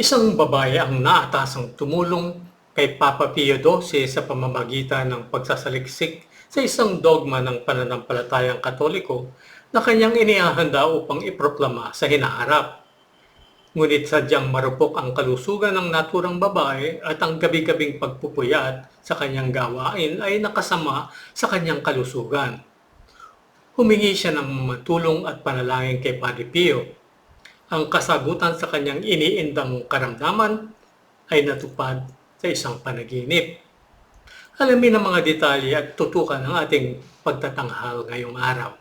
Isang babae ang naatasang tumulong kay Papa Pio XII sa pamamagitan ng pagsasaliksik sa isang dogma ng pananampalatayang katoliko na kanyang inihahanda upang iproklama sa hinaharap. Ngunit sadyang marupok ang kalusugan ng naturang babae at ang gabi-gabing pagpupuyat sa kanyang gawain ay nakasama sa kanyang kalusugan. Humingi siya ng tulong at panalangin kay Padre Pio ang kasagutan sa kanyang iniindang karamdaman ay natupad sa isang panaginip. Alamin ang mga detalye at tutukan ang ating pagtatanghal ngayong araw.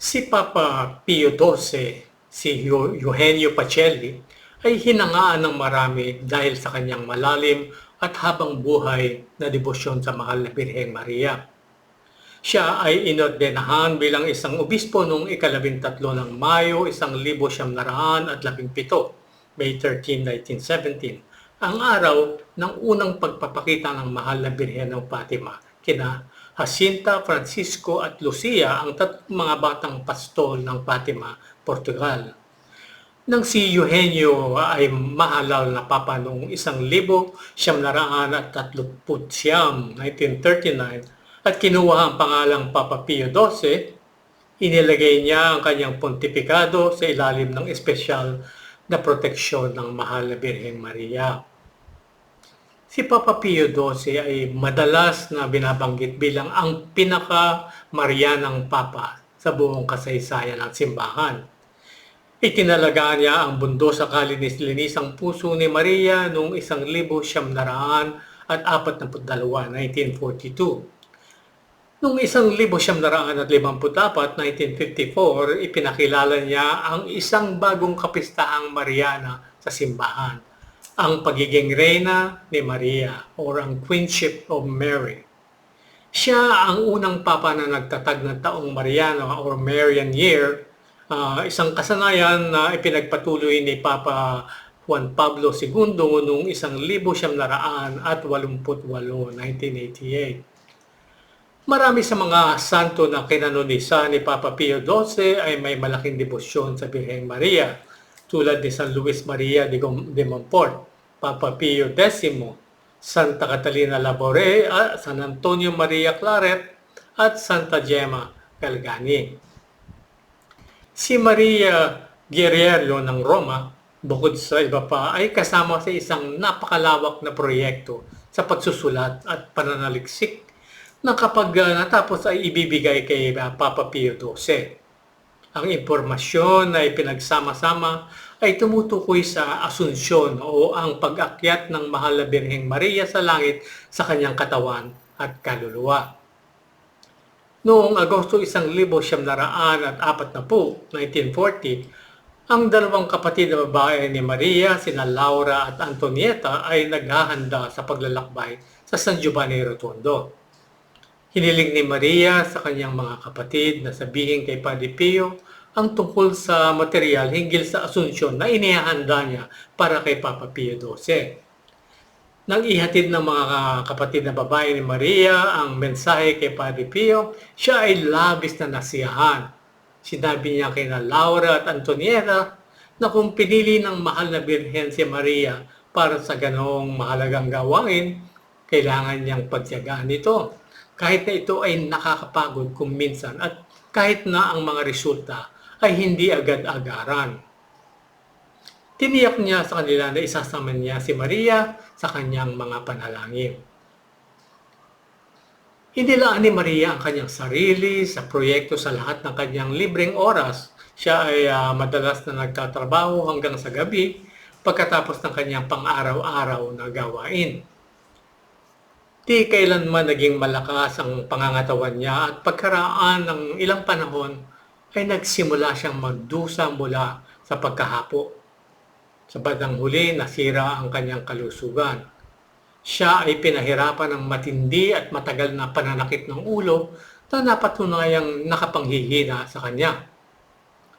Si Papa Pio XII, si Eugenio Pacelli, ay hinangaan ng marami dahil sa kanyang malalim at habang buhay na debosyon sa mahal na Birheng Maria. Siya ay inordinahan bilang isang obispo noong ikalabintatlo ng Mayo, isang libo siyam naraan at labing pito, May 13, 1917, ang araw ng unang pagpapakita ng mahal na Birhen ng Fatima kina Jacinta, Francisco at Lucia ang tatlong mga batang pastol ng Fatima, Portugal nang si Eugenio ay mahalal na papa noong isang libo siyam naraan at tatluput siyam, 1939, at kinuha ang pangalang Papa Pio XII, inilagay niya ang kanyang pontifikado sa ilalim ng espesyal na proteksyon ng mahal na Birheng Maria. Si Papa Pio XII ay madalas na binabanggit bilang ang pinaka-Marianang Papa sa buong kasaysayan ng simbahan Itinalaga niya ang bundo sa kalinis-linisang puso ni Maria noong isang libo siyam naraan at apat na putdalawa, 1942. Noong isang libo siyam naraan at limamput apat, 1954, ipinakilala niya ang isang bagong kapistahang Mariana sa simbahan, ang pagiging reyna ni Maria or ang Queenship of Mary. Siya ang unang papa na nagtatag ng taong Mariana or Marian Year uh, isang kasanayan na ipinagpatuloy ni Papa Juan Pablo II noong isang libo siyam naraan at 88, 1988. Marami sa mga santo na kinanonisa ni Papa Pio XII ay may malaking debosyon sa Birheng Maria, tulad ni San Luis Maria de, de Montfort, Papa Pio X, Santa Catalina Labore, San Antonio Maria Claret, at Santa Gemma Galgani. Si Maria Guerrero ng Roma, bukod sa iba pa, ay kasama sa isang napakalawak na proyekto sa pagsusulat at pananaliksik na kapag uh, natapos ay ibibigay kay uh, Papa Pio XII. Ang impormasyon na ipinagsama-sama ay tumutukoy sa asunsyon o ang pag-akyat ng mahal na Birheng Maria sa langit sa kanyang katawan at kaluluwa. Noong Agosto 1940, ang dalawang kapatid na babae ni Maria, sina Laura at Antonieta ay naghahanda sa paglalakbay sa San Giovanni Rotondo. Hiniling ni Maria sa kanyang mga kapatid na sabihin kay Padre Pio ang tungkol sa material hinggil sa asunsyon na inihahanda niya para kay Papa Pio XII. Nang ihatid ng mga kapatid na babae ni Maria ang mensahe kay Padre Pio, siya ay labis na nasiyahan. Sinabi niya kay na Laura at Antonieta na kung pinili ng mahal na Birhen si Maria para sa ganong mahalagang gawain, kailangan niyang pagtiyagaan ito. Kahit na ito ay nakakapagod kung minsan at kahit na ang mga resulta ay hindi agad-agaran. Tiniyak niya sa kanila na isasama niya si Maria sa kanyang mga panalangin. Inilaan ni Maria ang kanyang sarili sa proyekto sa lahat ng kanyang libreng oras. Siya ay uh, madalas na nagtatrabaho hanggang sa gabi pagkatapos ng kanyang pang-araw-araw na gawain. Di kailanman naging malakas ang pangangatawan niya at pagkaraan ng ilang panahon ay nagsimula siyang magdusa mula sa pagkahapo sa bandang huli, nasira ang kanyang kalusugan. Siya ay pinahirapan ng matindi at matagal na pananakit ng ulo na napatunayang nakapanghihina sa kanya.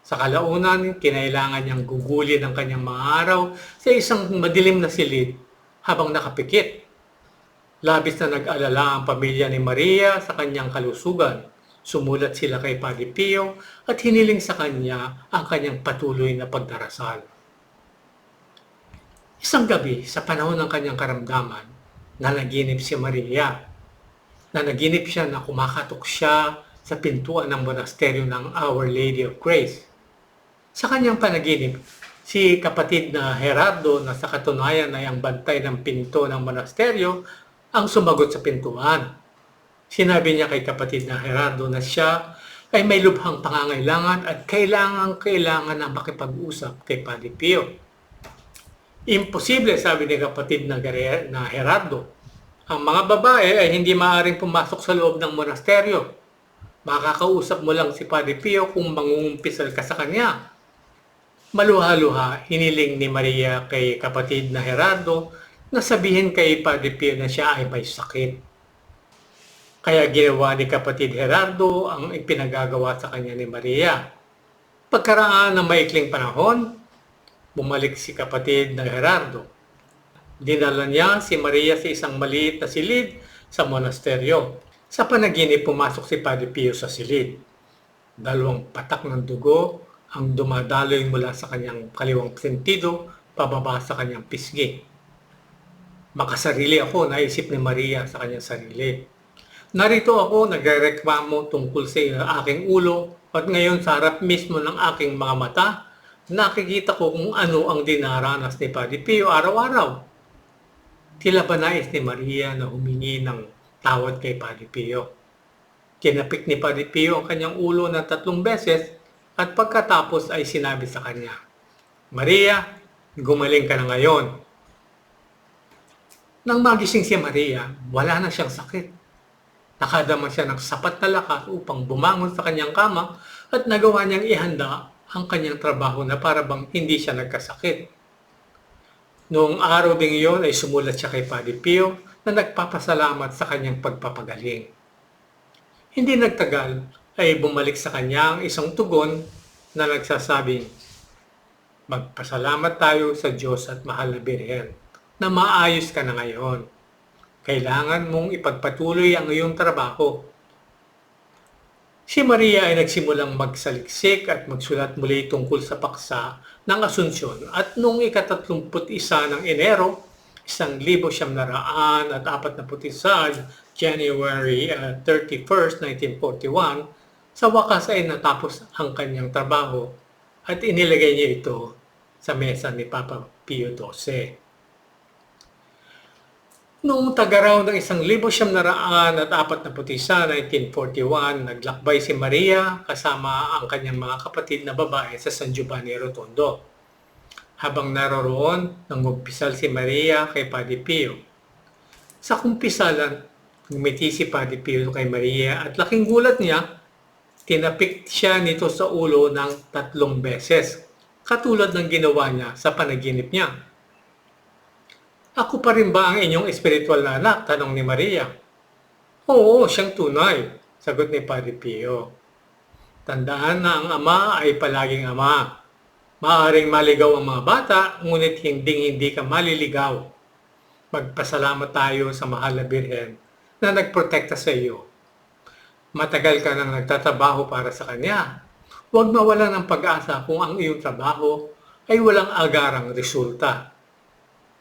Sa kalaunan, kinailangan niyang gugulin ang kanyang mga araw sa isang madilim na silid habang nakapikit. Labis na nag-alala ang pamilya ni Maria sa kanyang kalusugan. Sumulat sila kay Padre Pio at hiniling sa kanya ang kanyang patuloy na pagdarasal. Isang gabi, sa panahon ng kanyang karamdaman, nanaginip si Maria. Nanaginip siya na kumakatok siya sa pintuan ng monasteryo ng Our Lady of Grace. Sa kanyang panaginip, si kapatid na Gerardo na sa katunayan ay ang bantay ng pinto ng monasteryo ang sumagot sa pintuan. Sinabi niya kay kapatid na Gerardo na siya ay may lubhang pangangailangan at kailangan kailangan na makipag-usap kay Padre Pio. Imposible, sabi ni kapatid na, na Gerardo. Ang mga babae ay hindi maaaring pumasok sa loob ng monasteryo. Makakausap mo lang si Padre Pio kung mangungumpisal ka sa kanya. Maluha-luha, hiniling ni Maria kay kapatid na Gerardo na sabihin kay Padre Pio na siya ay may sakit. Kaya ginawa ni kapatid Gerardo ang ipinagagawa sa kanya ni Maria. Pagkaraan ng maikling panahon, bumalik si kapatid na Gerardo. Dinala niya si Maria sa isang maliit na silid sa monasteryo. Sa panaginip pumasok si Padre Pio sa silid. Dalawang patak ng dugo ang dumadaloy mula sa kanyang kaliwang sentido pababa sa kanyang pisngi. Makasarili ako, naisip ni Maria sa kanyang sarili. Narito ako nagrereklamo tungkol sa aking ulo at ngayon sa harap mismo ng aking mga mata, nakikita ko kung ano ang dinaranas ni Padre Pio araw-araw. Tila ba nais ni Maria na humingi ng tawad kay Padre Pio? Kinapik ni Padre Pio ang kanyang ulo ng tatlong beses at pagkatapos ay sinabi sa kanya, Maria, gumaling ka na ngayon. Nang magising si Maria, wala na siyang sakit. Nakadama siya ng sapat na lakas upang bumangon sa kanyang kama at nagawa niyang ihanda ang kanyang trabaho na para bang hindi siya nagkasakit. Noong araw ding iyon ay sumulat siya kay Padre Pio na nagpapasalamat sa kanyang pagpapagaling. Hindi nagtagal ay bumalik sa kanya ang isang tugon na nagsasabing, Magpasalamat tayo sa Diyos at mahal na Birhen na maayos ka na ngayon. Kailangan mong ipagpatuloy ang iyong trabaho. Si Maria ay nagsimulang magsaliksik at magsulat muli tungkol sa paksa ng Asunsyon at noong ikatatlumput isa ng Enero, isang libo siyam na at apat na putisal, January uh, 31st, 1941, sa wakas ay natapos ang kanyang trabaho at inilagay niya ito sa mesa ni Papa Pio XII. Noong tagaraw ng isang libo siyam na raan at apat na putisa, 1941, naglakbay si Maria kasama ang kanyang mga kapatid na babae sa San Giovanni Rotondo. Habang naroroon, nangumpisal si Maria kay Padre Pio. Sa kumpisalan, ngumiti si Padre Pio kay Maria at laking gulat niya tinapik siya nito sa ulo ng tatlong beses, katulad ng ginawa niya sa panaginip niya. Ako pa rin ba ang inyong espiritual na anak? Tanong ni Maria. Oo, siyang tunay, sagot ni Padre Pio. Tandaan na ang ama ay palaging ama. Maaring maligaw ang mga bata, ngunit hindi hindi ka maliligaw. Magpasalamat tayo sa mahal na Birhen na nagprotekta sa iyo matagal ka nang nagtatrabaho para sa Kanya. Huwag mawala ng pag-asa kung ang iyong trabaho ay walang agarang resulta.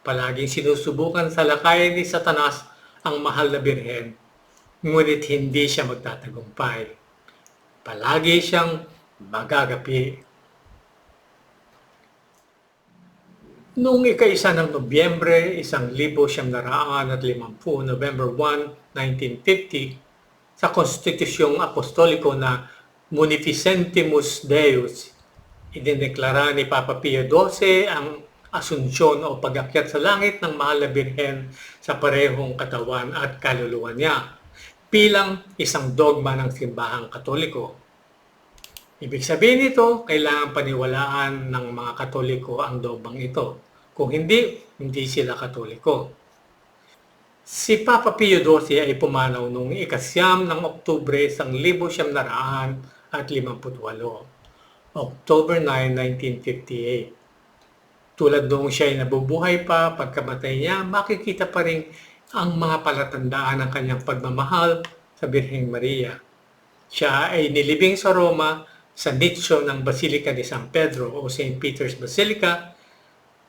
Palaging sinusubukan sa lakayan ni Satanas ang mahal na birhen, ngunit hindi siya magtatagumpay. Palagi siyang magagapi. Noong ika-isa ng Nobyembre, isang libo siyam naraan at limampu, November 1, 1950, sa Konstitusyong Apostoliko na Munificentimus Deus. Idineklara ni Papa Pio XII ang asunsyon o pagakyat sa langit ng mahal na birhen sa parehong katawan at kaluluwa niya bilang isang dogma ng simbahang katoliko. Ibig sabihin nito, kailangan paniwalaan ng mga katoliko ang dogmang ito. Kung hindi, hindi sila katoliko. Si Papa Pio XII ay pumanaw noong ikasyam ng Oktubre sang libo siyam naraan at limamputwalo. October 9, 1958. Tulad noong siya ay nabubuhay pa, pagkamatay niya, makikita pa rin ang mga palatandaan ng kanyang pagmamahal sa Birheng Maria. Siya ay nilibing sa Roma sa nicho ng Basilica de San Pedro o St. Peter's Basilica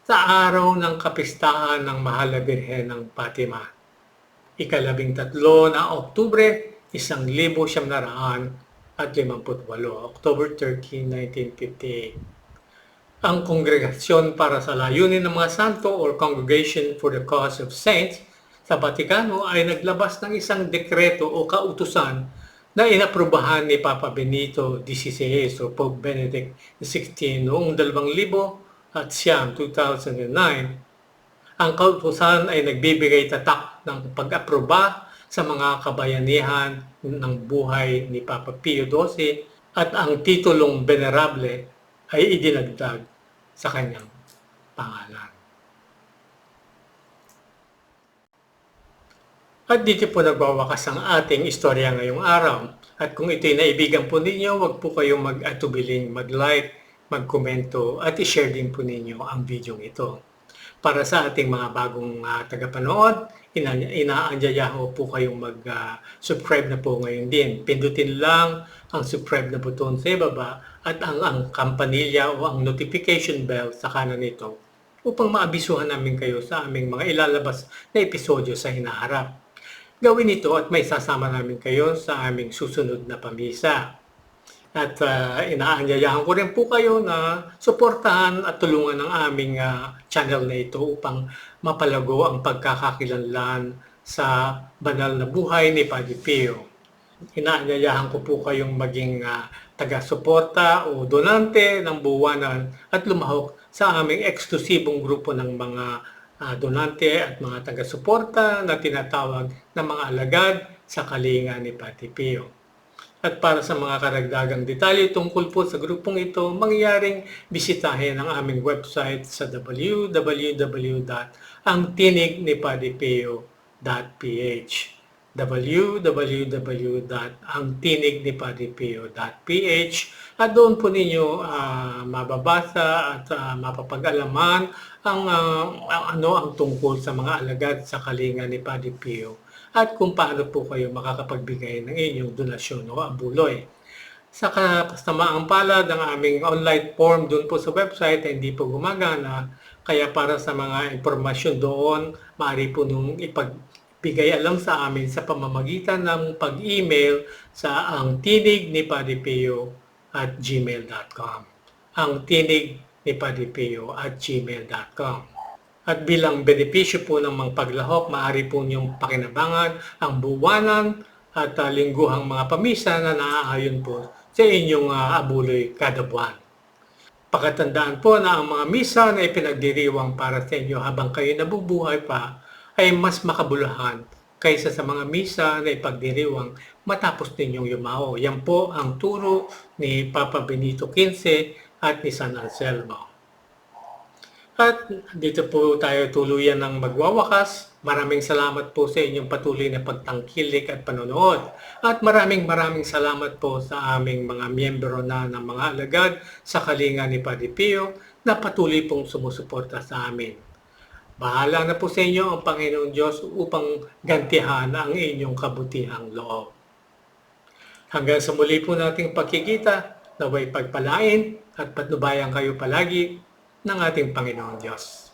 sa araw ng kapistahan ng Mahal na Birhen ng Fatima. Ikalabing tatlo na Oktubre, isang libo siyam na raan at limamputwalo, October 13, 1958. Ang Kongregasyon para sa Layunin ng mga Santo or Congregation for the Cause of Saints sa Vatikano ay naglabas ng isang dekreto o kautusan na inaprubahan ni Papa Benito XVI o Pope Benedict XVI noong 2000 at siyam 2009. Ang kautusan ay nagbibigay tatak ng pag-aproba sa mga kabayanihan ng buhay ni Papa Pio XII at ang titulong venerable ay idinagdag sa kanyang pangalan. At dito po nagwawakas ang ating istorya ngayong araw. At kung ito'y naibigan po ninyo, huwag po kayong mag-atubiling mag-like, mag-komento at i-share din po ninyo ang video ito. Para sa ating mga bagong uh, tagapanood, ina inaanyayahan po kayong mag-subscribe na po ngayon din. Pindutin lang ang subscribe na button sa ibaba at ang, ang kampanilya o ang notification bell sa kanan nito upang maabisuhan namin kayo sa aming mga ilalabas na episodyo sa hinaharap. Gawin ito at may sasama namin kayo sa aming susunod na pamisa. At uh, inaanyayahan ko rin po kayo na suportahan at tulungan ang aming uh, channel na ito upang mapalago ang pagkakakilanlan sa banal na buhay ni Padre Pio. Inaanyayahan ko po kayong maging uh, taga-suporta o donante ng buwanan at lumahok sa aming eksklusibong grupo ng mga uh, donante at mga taga-suporta na tinatawag na mga alagad sa kalinga ni Pati Pio. At para sa mga karagdagang detalye tungkol po sa grupong ito, mangyaring bisitahin ang aming website sa www.angtinignipodipeo.ph www.angtinignipodipeo.ph at doon po ninyo uh, mababasa at uh, mapapag-alaman ang, uh, ano ang tungkol sa mga alagad sa kalinga ni Padre Pio at kung paano po kayo makakapagbigay ng inyong donasyon o abuloy. Sa kasamaang palad, ang aming online form doon po sa website ay hindi po gumagana. Kaya para sa mga impormasyon doon, maaari po nung ipagbigay alam sa amin sa pamamagitan ng pag-email sa ang tinig ni Padre Pio at gmail.com. Ang tinig ni Padre Pio at gmail.com. At bilang benepisyo po ng mga paglahok, maaari po niyong pakinabangan ang buwanan at uh, lingguhang mga pamisa na naaayon po sa inyong uh, abuloy kada buwan. Pakatandaan po na ang mga misa na ipinagdiriwang para sa inyo habang kayo nabubuhay pa ay mas makabuluhan kaysa sa mga misa na ipagdiriwang matapos ninyong yumao. Yan po ang turo ni Papa Benito XV at ni San Anselmo. At dito po tayo tuluyan ng magwawakas. Maraming salamat po sa inyong patuloy na pagtangkilik at panonood. At maraming maraming salamat po sa aming mga miyembro na ng mga alagad sa kalinga ni Padre Pio na patuloy pong sumusuporta sa amin. Bahala na po sa inyo ang Panginoong Diyos upang gantihan ang inyong kabutihang loob. Hanggang sa muli po nating pagkikita, naway pagpalain at patnubayan kayo palagi ng ating Panginoong Diyos.